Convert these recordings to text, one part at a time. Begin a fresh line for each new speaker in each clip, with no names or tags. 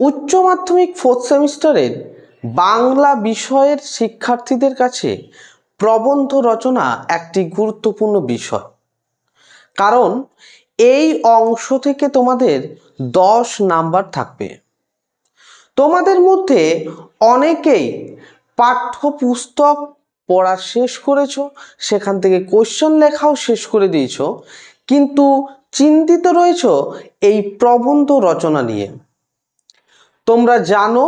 উচ্চ মাধ্যমিক ফোর্থ সেমিস্টারের বাংলা বিষয়ের শিক্ষার্থীদের কাছে প্রবন্ধ রচনা একটি গুরুত্বপূর্ণ বিষয়। কারণ এই অংশ থেকে তোমাদের দশ নাম্বার থাকবে। তোমাদের মধ্যে অনেকেই পাঠ্যপুস্তক পড়া শেষ করেছ, সেখান থেকে কোশ্চেন লেখাও শেষ করে দিয়েছ, কিন্তু চিন্তিত রয়েছো এই প্রবন্ধ রচনা নিয়ে। তোমরা জানো,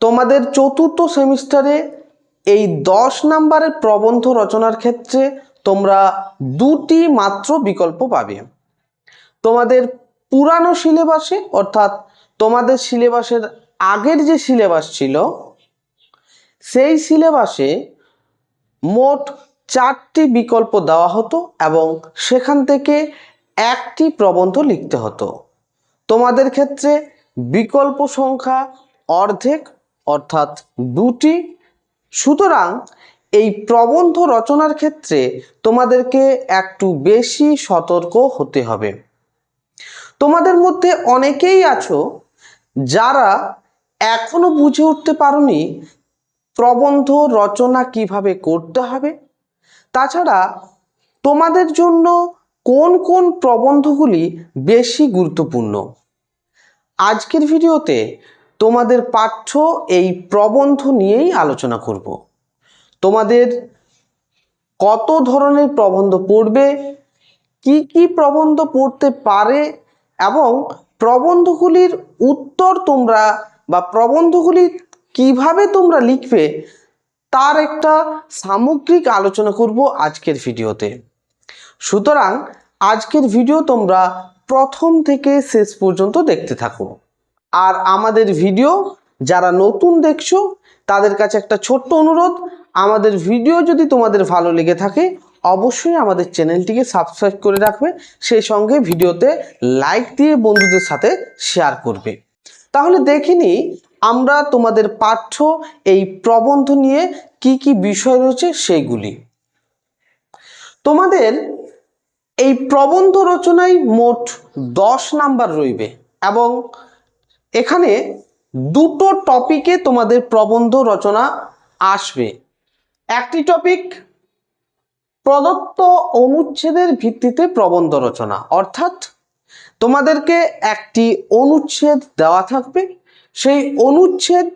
তোমাদের চতুর্থ সেমিস্টারে এই দশ নাম্বারের প্রবন্ধ রচনার ক্ষেত্রে তোমরা দুটি মাত্র বিকল্প পাবে। তোমাদের পুরানো সিলেবাসে, অর্থাৎ তোমাদের সিলেবাসের আগের যে সিলেবাস ছিল, সেই সিলেবাসে মোট চারটি বিকল্প দেওয়া হতো এবং সেখান থেকে একটি প্রবন্ধ লিখতে হতো। তোমাদের ক্ষেত্রে বিকল্প সংখ্যা অর্ধেক অর্থাৎ দুটি। সুতরাং এই প্রবন্ধ রচনার ক্ষেত্রে তোমাদেরকে একটু বেশি সতর্ক হতে হবে। তোমাদের মধ্যে অনেকেই আছো যারা এখনও বুঝে উঠতে পারোনি প্রবন্ধ রচনা কীভাবে করতে হবে। তাছাড়া তোমাদের জন্য কোন কোন প্রবন্ধগুলি বেশি গুরুত্বপূর্ণ? আজকের ভিডিওতে তোমাদের পাঠ্য এই প্রবন্ধ নিয়েই আলোচনা করব। তোমাদের কত ধরনের প্রবন্ধ পড়বে, কি কি প্রবন্ধ পড়তে পারে এবং প্রবন্ধগুলির উত্তর তোমরা বা প্রবন্ধগুলি কীভাবে তোমরা লিখবে তার একটা সামগ্রিক আলোচনা করব আজকের ভিডিওতে। সুতরাং আজকের ভিডিও তোমরা প্রথম থেকে শেষ পর্যন্ত দেখতে থাকো আর আমাদের ভিডিও যারা নতুন দেখছ, তাদের কাছে একটা ছোট্ট অনুরোধ, আমাদের ভিডিও যদি তোমাদের ভালো লেগে থাকে, অবশ্যই আমাদের চ্যানেলটিকে সাবস্ক্রাইব করে রাখবে, সেই সঙ্গে ভিডিওতে লাইক দিয়ে বন্ধুদের সাথে শেয়ার করবে। তাহলে দেখিনি আমরা তোমাদের পাঠ্য, এই প্রবন্ধ নিয়ে কি কি বিষয় রয়েছে সেইগুলি। তোমাদের এই প্রবন্ধ রচনায় মোট দশ নাম্বার রইবে এবং এখানে দুটো টপিকে তোমাদের প্রবন্ধ রচনা আসবে। একটি টপিক প্রদত্ত অনুচ্ছেদের ভিত্তিতে প্রবন্ধ রচনা, অর্থাৎ তোমাদেরকে একটি অনুচ্ছেদ দেওয়া থাকবে। সেই অনুচ্ছেদ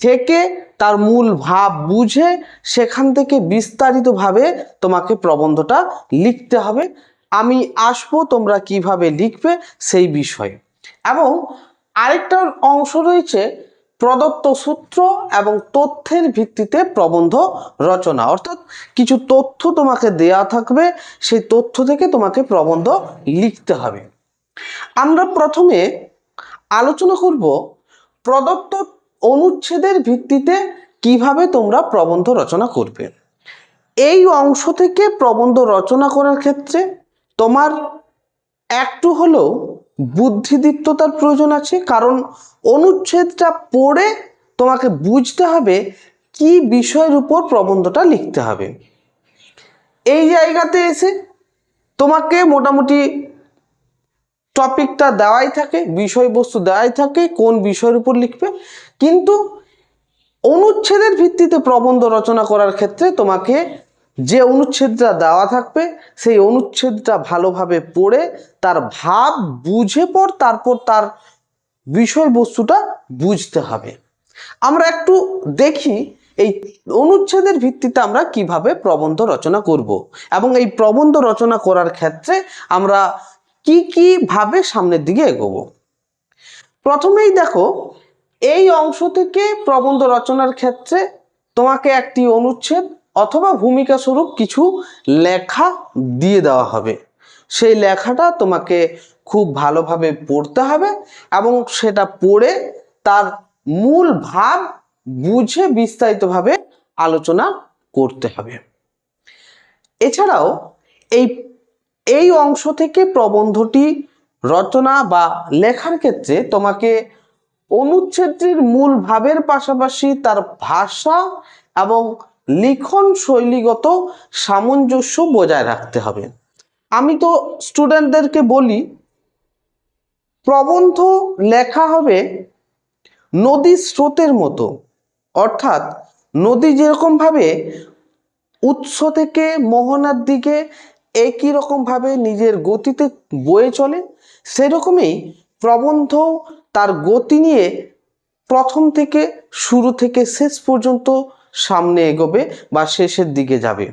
থেকে তার মূল ভাব বুঝে সেখান থেকে বিস্তারিতভাবে তোমাকে প্রবন্ধটা লিখতে হবে। আমি আসব তোমরা কীভাবে লিখবে সেই বিষয়ে। এবং আরেকটা অংশ রয়েছে প্রদত্ত সূত্র এবং তথ্যের ভিত্তিতে প্রবন্ধ রচনা। অর্থাৎ কিছু তথ্য তোমাকে দেয়া থাকবে, সেই তথ্য থেকে তোমাকে প্রবন্ধ লিখতে হবে। আমরা প্রথমে আলোচনা করব প্রদত্ত অনুচ্ছেদের ভিত্তিতে কীভাবে তোমরা প্রবন্ধ রচনা করবে? এই অংশ থেকে প্রবন্ধ রচনা করার ক্ষেত্রে তোমার একটু হলেও বুদ্ধিদীপ্ততার প্রয়োজন আছে, কারণ অনুচ্ছেদটা পড়ে তোমাকে বুঝতে হবে কি বিষয়ের উপর প্রবন্ধটা লিখতে হবে। এই জায়গাতে এসে তোমাকে মোটামুটি টপিকটা দেওয়াই থাকে, বিষয়বস্তু দেওয়াই থাকে, কোন বিষয়ের উপর লিখবে। কিন্তু অনুচ্ছেদের ভিত্তিতে প্রবন্ধ রচনা করার ক্ষেত্রে তোমাকে যে অনুচ্ছেদটা দেওয়া থাকবে, সেই অনুচ্ছেদটা ভালোভাবে পড়ে, তার ভাব বুঝে পর তারপর তার বিষয়বস্তুটা বুঝতে হবে। আমরা একটু দেখি এই অনুচ্ছেদের ভিত্তিতে আমরা কীভাবে প্রবন্ধ রচনা করব। এবং এই প্রবন্ধ রচনা করার ক্ষেত্রে আমরা কি কি ভাবে সামনের দিকে এগোবো? প্রথমেই দেখো, এই অংশ থেকে প্রবন্ধ রচনার ক্ষেত্রে তোমাকে একটি অনুচ্ছেদ অথবা ভূমিকা স্বরূপ কিছু লেখা দিয়ে দেওয়া হবে। সেই লেখাটা তোমাকে খুব ভালোভাবে পড়তে হবে এবং সেটা পড়ে তার মূল ভাব বুঝে বিস্তারিতভাবে আলোচনা করতে হবে। এছাড়াও এই এই অংশ থেকে প্রবন্ধটি রচনা বা লেখার ক্ষেত্রে তোমাকে অনুচ্ছেদটির মূল ভাবের পাশাপাশি তার ভাষা এবং লিখন শৈলীগত সামঞ্জস্য বজায় রাখতে হবে। আমি তো স্টুডেন্টদেরকে বলি, প্রবন্ধ লেখা হবে নদীর স্রোতের মতো। অর্থাৎ নদী যেরকমভাবে উৎস থেকে মোহনার দিকে একই রকমভাবে নিজের গতিতে বয়ে চলে, সেরকমই প্রবন্ধ তার গতি নিয়ে প্রথম থেকে শুরু থেকে শেষ পর্যন্ত সামনে এগোবে বা শেষের দিকে যাবে।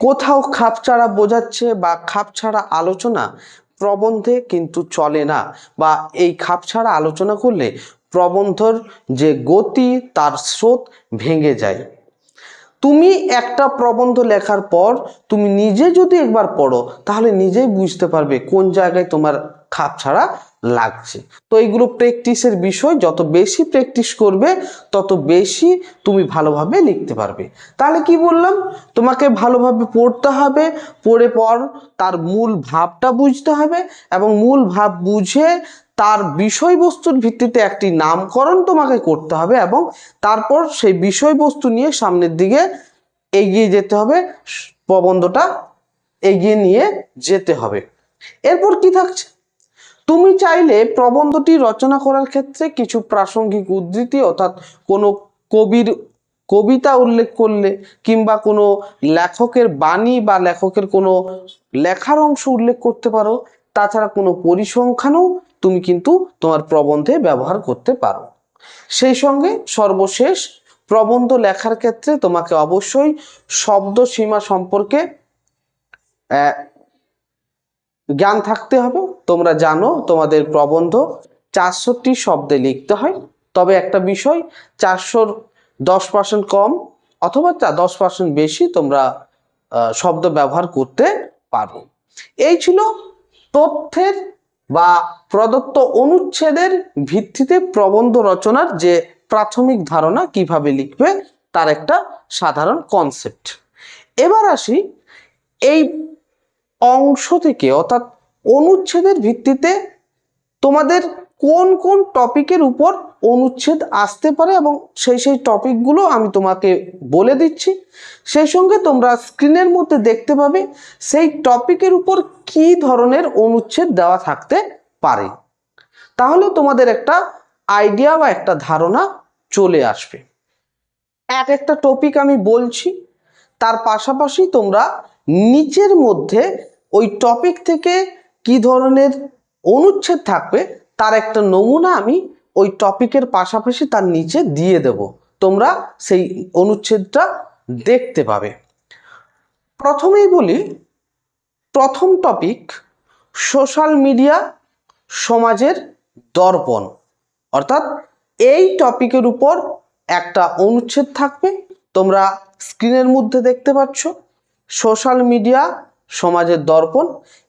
কোথাও খাপছাড়া বোঝাচ্ছে বা খাপছাড়া আলোচনা প্রবন্ধে কিন্তু চলে না বা এই খাপছাড়া আলোচনা করলে প্রবন্ধর যে গতি তার স্রোত ভেঙে যায়। তুমি একটা প্রবন্ধ লেখার পর তুমি নিজে যদি একবার পড়ো, তাহলে নিজেই বুঝতে পারবে কোন জায়গায় তোমার খাপ ছাড়া লাগছে। তো এইগুলো প্র্যাকটিসের বিষয়, যত বেশি প্র্যাকটিস করবে, তত বেশি তুমি ভালোভাবে লিখতে পারবে। তাহলে কি বললাম? তোমাকে ভালোভাবে পড়তে হবে, পড়ে পর তার মূল ভাবটা বুঝতে হবে এবং মূল ভাব বুঝে তার বিষয়বস্তুর ভিত্তিতে একটি নামকরণ তোমাকে করতে হবে এবং তারপর সেই বিষয়বস্তু নিয়ে সামনের দিকে এগিয়ে যেতে হবে প্রবন্ধটা এগিয়ে নিয়ে যেতে হবে। এরপর কি থাকছে? তুমি চাইলে প্রবন্ধটি রচনা করার ক্ষেত্রে কিছু প্রাসঙ্গিক উদ্ধৃতি, অর্থাৎ কোনো কবির কবিতা উল্লেখ করলে কিংবা কোনো লেখকের বাণী বা লেখকের কোনো লেখার অংশ উল্লেখ করতে পারো। তাছাড়া কোনো পরিসংখ্যানও তুমি কিন্তু তোমার প্রবন্ধে ব্যবহার করতে পারো। সেই সঙ্গে সর্বশেষ, প্রবন্ধ লেখার ক্ষেত্রে তোমাকে অবশ্যই শব্দ সীমা সম্পর্কে জ্ঞান থাকতে হবে, তোমরা জানো তোমাদের প্রবন্ধ চারশোটি শব্দে লিখতে হয়। তবে একটা বিষয়, চারশোর দশ পার্সেন্ট কম অথবা দশ পার্সেন্ট বেশি তোমরা শব্দ ব্যবহার করতে পারো। এই ছিল তথ্যের বা প্রদত্ত অনুচ্ছেদের ভিত্তিতে প্রবন্ধ রচনার যে প্রাথমিক ধারণা, কীভাবে লিখবে, তার একটা সাধারণ কনসেপ্ট এবার আসি এই অংশ থেকে, অর্থাৎ অনুচ্ছেদের ভিত্তিতে তোমাদের কোন কোন টপিকের উপর অনুচ্ছেদ আসতে পারে এবং সেই সেই টপিকগুলো আমি তোমাকে বলে দিচ্ছি। সেই সঙ্গে তোমরা স্ক্রিনের মধ্যে দেখতে পাবে সেই টপিকের উপর কি ধরনের অনুচ্ছেদ দেওয়া থাকতে পারে। তাহলে তোমাদের একটা আইডিয়া বা একটা ধারণা চলে আসবে। এক একটা টপিক আমি বলছি, তার পাশাপাশি তোমরা নিচের মধ্যে ওই টপিক থেকে কি ধরনের অনুচ্ছেদ থাকবে, তার একটা নমুনা আমি ওই টপিকের পাশাপাশি তার নিচে দিয়ে দেব। তোমরা সেই অনুচ্ছেদটা দেখতে পাবে। প্রথমেই বলি, প্রথম টপিক সোশ্যাল মিডিয়া সমাজের দর্পণ। অর্থাৎ এই টপিকের উপর একটা অনুচ্ছেদ থাকবে, তোমরা স্ক্রিনের মধ্যে দেখতে পাচ্ছ। সোশ্যাল মিডিয়া সমাজের দর্পণ,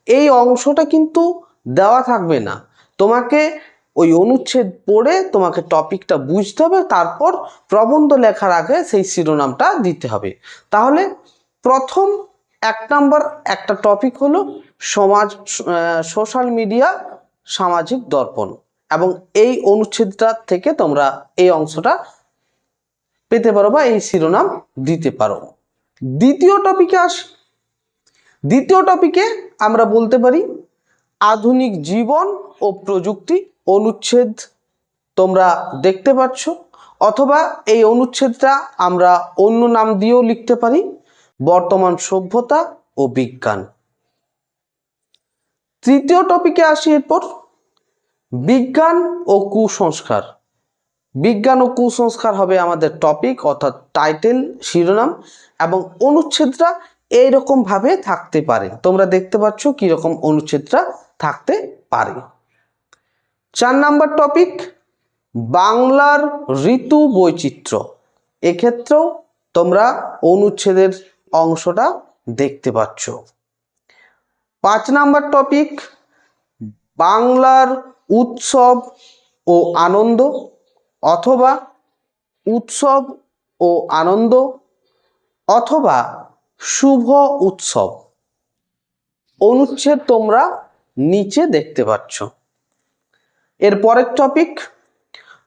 এই অংশটা কিন্তু দেওয়া থাকবে না। তোমাকে ওই অনুচ্ছেদ পড়ে তোমাকে টপিকটা বুঝতে হবে, তারপর প্রবন্ধ লেখার আগে সেই শিরোনামটা দিতে হবে। তাহলে প্রথম এক নাম্বার একটা টপিক হলো সমাজ সোশ্যাল মিডিয়া সামাজিক দর্পণ এবং এই অনুচ্ছেদটা থেকে তোমরা এই অংশটা পেতে পারো বা এই শিরোনাম দিতে পারো। দ্বিতীয় টপিকে আসি দ্বিতীয় টপিকে আমরা বলতে পারি আধুনিক জীবন ও প্রযুক্তি অনুচ্ছেদ। তোমরা দেখতে পাচ্ছ, অথবা এই অনুচ্ছেদটা আমরা অন্য নাম দিয়েও লিখতে পারি, বর্তমান সভ্যতা ও বিজ্ঞান। তৃতীয় টপিকে আসি এরপর, বিজ্ঞান ও কুসংস্কার। বিজ্ঞান ও কুসংস্কার হবে আমাদের টপিক অর্থাৎ টাইটেল শিরোনাম এবং অনুচ্ছেদটা এইরকম ভাবে থাকতে পারে। তোমরা দেখতে পাচ্ছ কীরকম অনুচ্ছেদটা থাকতে পারে। চার নাম্বার টপিক বাংলার ঋতু বৈচিত্র্য। এক্ষেত্রেও তোমরা অনুচ্ছেদের অংশটা দেখতে পাচ্ছ। পাঁচ নাম্বার টপিক বাংলার উৎসব ও আনন্দ অথবা উৎসব ও আনন্দ অথবা শুভ উৎসব। অনুচ্ছেদ তোমরা নিচে দেখতে পাচ্ছ। এর পরের টপিক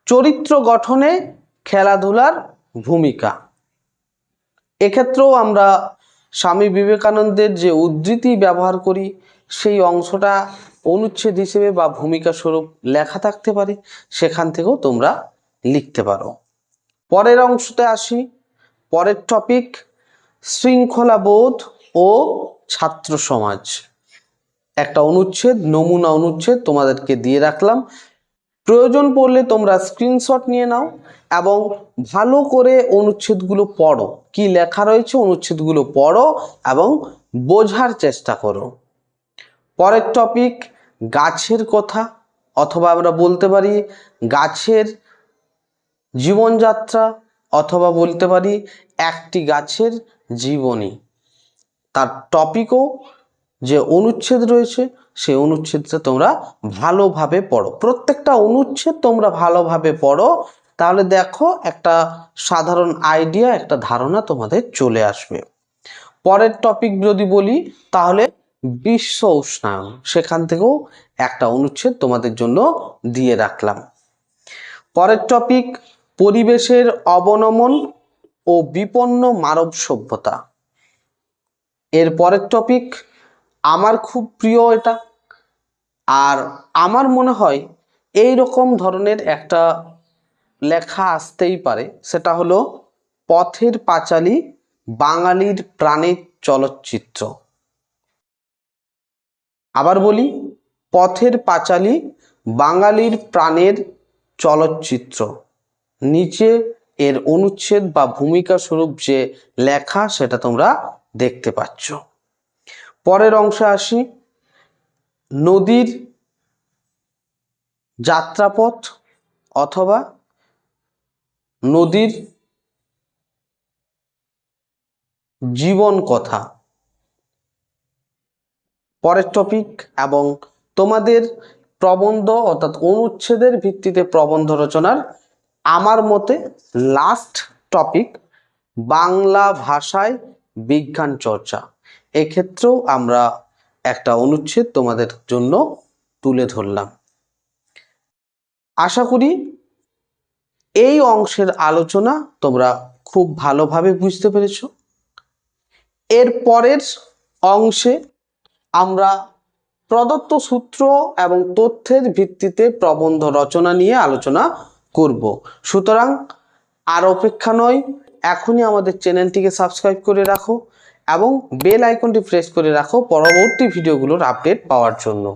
চরিত্র গঠনে খেলাধুলার ভূমিকা। এক্ষেত্রেও আমরা স্বামী বিবেকানন্দের যে উদ্ধৃতি ব্যবহার করি, সেই অংশটা অনুচ্ছেদ হিসেবে বা ভূমিকা স্বরূপ লেখা থাকতে পারে, সেখান থেকেও তোমরা লিখতে পারো। পরের অংশতে আসি। পরের টপিক শৃঙ্খলাবোধ ও ছাত্র সমাজ। একটা অনুচ্ছেদ, নমুনা অনুচ্ছেদ তোমাদেরকে দিয়ে রাখলাম। প্রয়োজন পড়লে তোমরা স্ক্রিনশট নিয়ে নাও এবং ভালো করে অনুচ্ছেদগুলো পড়ো। কি লেখা রয়েছে অনুচ্ছেদগুলো পড়ো এবং বোঝার চেষ্টা করো। পরের টপিক গাছের কথা, অথবা আমরা বলতে পারি গাছের জীবনযাত্রা, অথবা বলতে পারি একটি গাছের জীবনী। তার টপিকও যে অনুচ্ছেদ রয়েছে, সেই অনুচ্ছেদটা তোমরা ভালোভাবে পড়ো। প্রত্যেকটা অনুচ্ছেদ তোমরা ভালোভাবে পড়ো। তাহলে দেখো, একটা সাধারণ আইডিয়া একটা ধারণা তোমাদের চলে আসবে। পরের টপিক যদি বলি, তাহলে বিশ্ব উষ্ণায়ন। সেখান থেকেও একটা অনুচ্ছেদ তোমাদের জন্য দিয়ে রাখলাম। পরের টপিক পরিবেশের অবনমন ও বিপন্ন মানব সভ্যতা। এর পরের টপিক আমার খুব প্রিয় এটা। আর আমার মনে হয় এই রকম ধরনের একটা লেখা আসতেই পারে, সেটা হলো, পথের পাঁচালী বাঙালির প্রাণের চলচ্চিত্র। আবার বলি, পথের পাঁচালী বাঙালির প্রাণের চলচ্চিত্র। নিচে এর অনুচ্ছেদ বা ভূমিকা স্বরূপ যে লেখা সেটা তোমরা দেখতে পাচ্ছ। পরের অংশে আসি। নদীর যাত্রাপথ অথবা নদীর জীবন কথা। পরের টপিক এবং তোমাদের প্রবন্ধ অর্থাৎ অনুচ্ছেদের ভিত্তিতে প্রবন্ধ রচনার আমার মতে লাস্ট টপিক বাংলা ভাষায় বিজ্ঞান চর্চা। এক্ষেত্রেও আমরা একটা অনুচ্ছেদ তোমাদের জন্য তুলে ধরলাম। আশা করি এই অংশের আলোচনা তোমরা খুব ভালোভাবে বুঝতে পেরেছ। এর পরের অংশে আমরা প্রদত্ত সূত্র এবং তথ্যের ভিত্তিতে প্রবন্ধ রচনা নিয়ে আলোচনা করব। সুতরাং আর অপেক্ষা নয়, এখনই আমাদের চ্যানেলটিকে সাবস্ক্রাইব করে রাখো এবং বেল আইকনটি প্রেস করে রাখো পরবর্তী ভিডিওগুলোর আপডেট পাওয়ার জন্য।